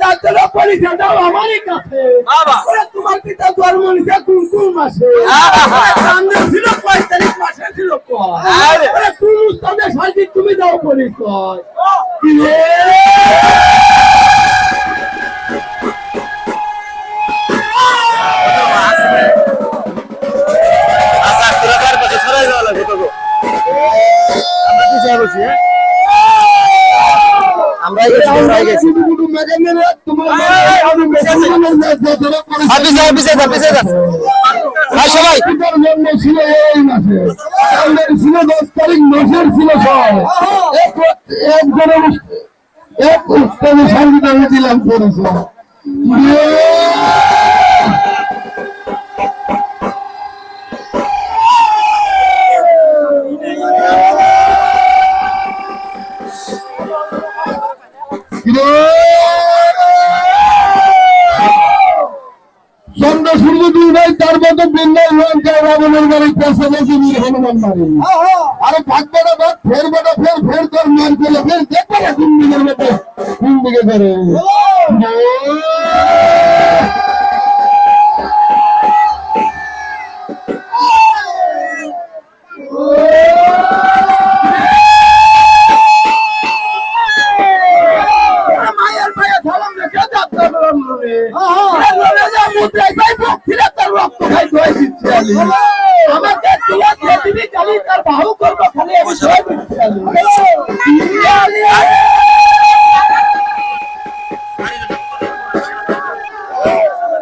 তার জন্য দাও আমারই কাছে তোমার পিতা জন্ম কোন কোন মাসে ছিল মাসে কোন উস্তাদের সাথে তুমি দাও পরিচয়? আচ্ছা আমরা পিছিয়ে বসি হ্যাঁ গেছি। গেছি অফিসে অফিসে ভাই সবাই। ছিল এই মাসে। ছিল দশ তারিখ মাসের ছিল সব। এক এক উস্তাদের আমি দিলাম পরিচয় চন্দ্র সূর্য দুই ভাই, তার মতো বৃন্দায় লঙ্কায় রাবণের গাড়ি পেশা দেখি নিয়ে হনুমান মারি আরে ভাগ বেটা ভাগ ফের বেটা, ফের ফের তোর মার পেলে ফের দেখবে না কোন দিকের মতো কোন দিকে করে রক্ত খাই আমাকে তুলা দিয়ে দিবি খালি তার বাহু করব খালি